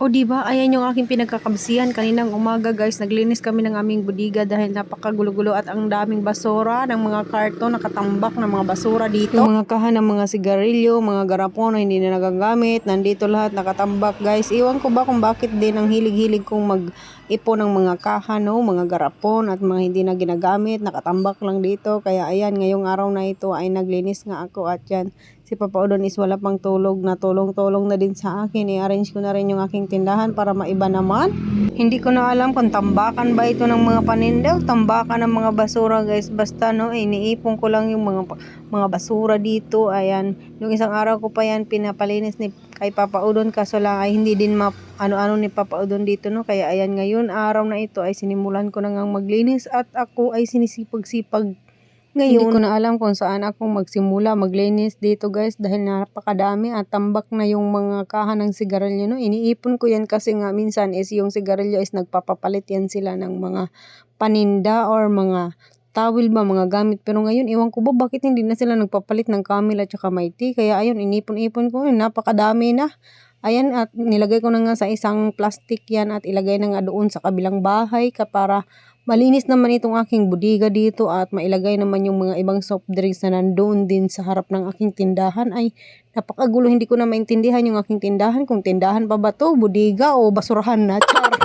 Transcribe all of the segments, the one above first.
O di ba? Ayan yung aking pinagkakabsihan kaninang umaga guys. Naglinis kami ng aming budiga dahil napakagulo-gulo at ang daming basura ng mga karton nakatambak ng mga basura dito. Yung mga kahan ng mga sigarilyo, mga garapon na hindi na nagagamit, nandito lahat nakatambak guys. Iwan ko ba kung bakit din ang hilig-hilig kong mag ipon ng mga kahan, no? mga garapon at mga hindi na ginagamit, nakatambak lang dito. Kaya ayan, ngayong araw na ito ay naglinis nga ako at yan, si Papa Udon is wala pang tulog na tulong-tulong na din sa akin. I-arrange ko na rin yung aking tindahan para maiba naman. Hindi ko na alam kung tambakan ba ito ng mga paninda o tambakan ng mga basura guys. Basta no, eh, iniipon ko lang yung mga mga basura dito. Ayan, yung isang araw ko pa yan pinapalinis ni kay Papa Udon kaso lang ay hindi din map ano-ano ni Papa Udon dito no. Kaya ayan ngayon araw na ito ay sinimulan ko na ngang maglinis at ako ay sinisipag-sipag ngayon, hindi ko na alam kung saan ako magsimula maglinis dito guys dahil napakadami at tambak na yung mga kahan ng sigarilyo. No? Iniipon ko yan kasi nga minsan is yung sigarilyo is nagpapapalit yan sila ng mga paninda or mga towel ba, mga gamit. Pero ngayon, iwan ko ba bakit hindi na sila nagpapalit ng camel at saka may tea. Kaya ayun, inipon-ipon ko. Napakadami na. Ayan, at nilagay ko na nga sa isang plastic yan at ilagay na nga doon sa kabilang bahay ka para malinis naman itong aking budiga dito at mailagay naman yung mga ibang soft drinks na nandoon din sa harap ng aking tindahan. Ay, napakagulo. Hindi ko na maintindihan yung aking tindahan. Kung tindahan pa ba to, budiga o basurahan na. Char.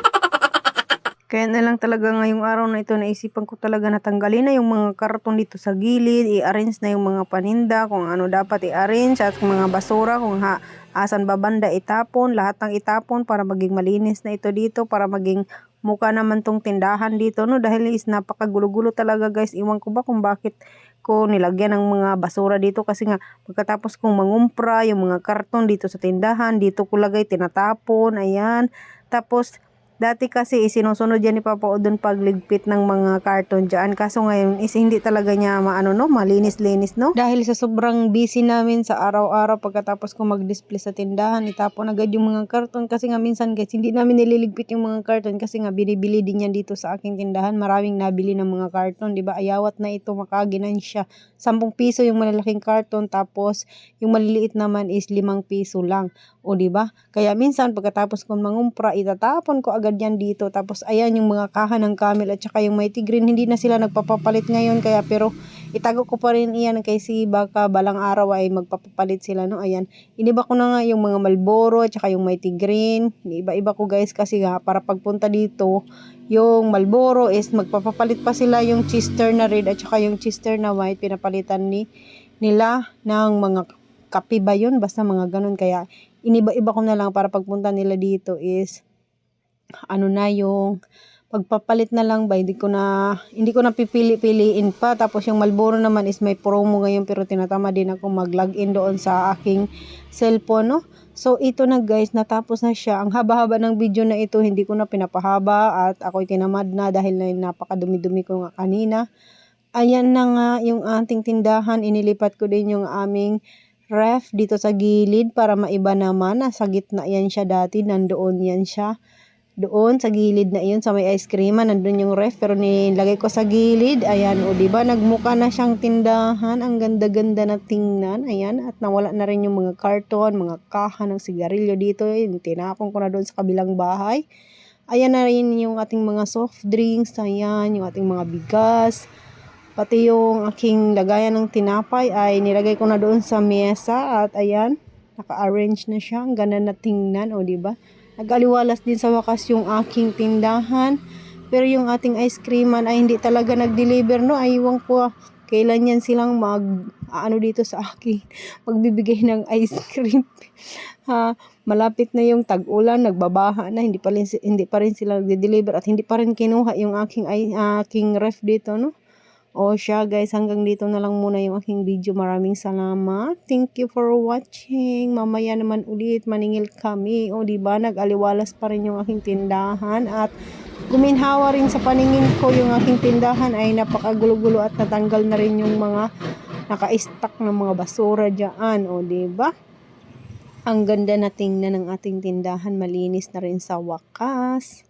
Kaya na lang talaga ngayong araw na ito naisipan ko talaga na tanggalin na yung mga karton dito sa gilid, i-arrange na yung mga paninda, kung ano dapat i-arrange at mga basura, kung ha, asan ba banda itapon, lahat ng itapon para maging malinis na ito dito, para maging mukha naman tong tindahan dito, no? Dahil is napakagulo-gulo talaga guys, iwan ko ba kung bakit ko nilagyan ng mga basura dito kasi nga pagkatapos kong mangumpra yung mga karton dito sa tindahan, dito ko lagay tinatapon, ayan. Tapos Dati kasi isinusunod yan ni Papa Udon pagligpit ng mga karton dyan. Kaso ngayon is hindi talaga niya maano no, malinis-linis no. Dahil sa sobrang busy namin sa araw-araw pagkatapos ko mag-display sa tindahan, itapon agad yung mga karton kasi nga minsan guys hindi namin nililigpit yung mga karton kasi nga binibili din yan dito sa aking tindahan. Maraming nabili ng mga karton, 'di ba? Ayawat na ito makaginan siya. 10 piso yung malalaking karton tapos yung maliliit naman is 5 piso lang. O 'di ba? Kaya minsan pagkatapos kong mangumpra, itatapon ko agad yan dito. Tapos ayan yung mga kahan ng camel at saka yung mighty green. Hindi na sila nagpapapalit ngayon kaya pero itago ko pa rin iyan kay si baka balang araw ay magpapapalit sila no. Ayan. Iniba ko na nga yung mga Malboro at saka yung mighty green. Iba-iba ko guys kasi nga para pagpunta dito yung Malboro is magpapapalit pa sila yung Chester na red at saka yung Chester na white pinapalitan ni nila ng mga kape ba yun? Basta mga ganun. Kaya iniba-iba ko na lang para pagpunta nila dito is ano na yung pagpapalit na lang ba? Hindi ko na hindi ko na pipili-piliin pa. Tapos yung Malboro naman is may promo ngayon pero tinatama din ako mag-login doon sa aking cellphone no? So ito na guys. Natapos na siya. Ang haba-haba ng video na ito. Hindi ko na pinapahaba at ako'y tinamad na dahil na napakadumi-dumi ko nga kanina. Ayan na nga yung ating tindahan. Inilipat ko din yung aming ref dito sa gilid para maiba naman. Nasa gitna yan siya dati. Nandoon yan siya doon sa gilid na iyon sa may ice cream nandun yung ref pero nilagay ko sa gilid. Ayan o di ba? Nagmuka na siyang tindahan. Ang ganda-ganda na tingnan. Ayan at nawala na rin yung mga karton mga kaha ng sigarilyo dito. Yun, tinapon ko na doon sa kabilang bahay. Ayan na rin yung ating mga soft drinks. Ayan yung ating mga bigas. Pati yung aking lagayan ng tinapay ay nilagay ko na doon sa mesa. At ayan naka-arrange na siya. Ang ganda na tingnan o di ba Nag-aliwalas din sa wakas yung aking tindahan. Pero yung ating ice creaman ay hindi talaga nag-deliver, no? Aywan ko ah, kailan yan silang mag, ano dito sa akin, magbibigay ng ice cream. ha, malapit na yung tag-ulan, nagbabaha na, hindi pa rin, hindi pa rin sila nag-deliver at hindi pa rin kinuha yung aking, aking ref dito, no? O siya guys, hanggang dito na lang muna yung aking video. Maraming salamat. Thank you for watching. Mamaya naman ulit maningil kami. O di ba nag-aliwalas pa rin yung aking tindahan at guminhawa rin sa paningin ko yung aking tindahan ay napakagulo-gulo at natanggal na rin yung mga naka-stack ng mga basura diyan. O di ba? Ang ganda na tingnan ng ating tindahan. Malinis na rin sa wakas.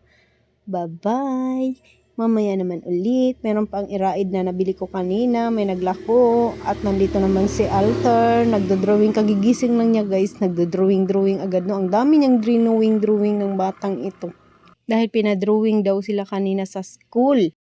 Bye-bye. Mamaya naman ulit. Meron pang iraid na nabili ko kanina. May naglako. At nandito naman si Alter. Nagdo-drawing. Kagigising lang niya guys. Nagdo-drawing-drawing agad. No? Ang dami niyang drawing-drawing ng batang ito. Dahil pinadrawing daw sila kanina sa school.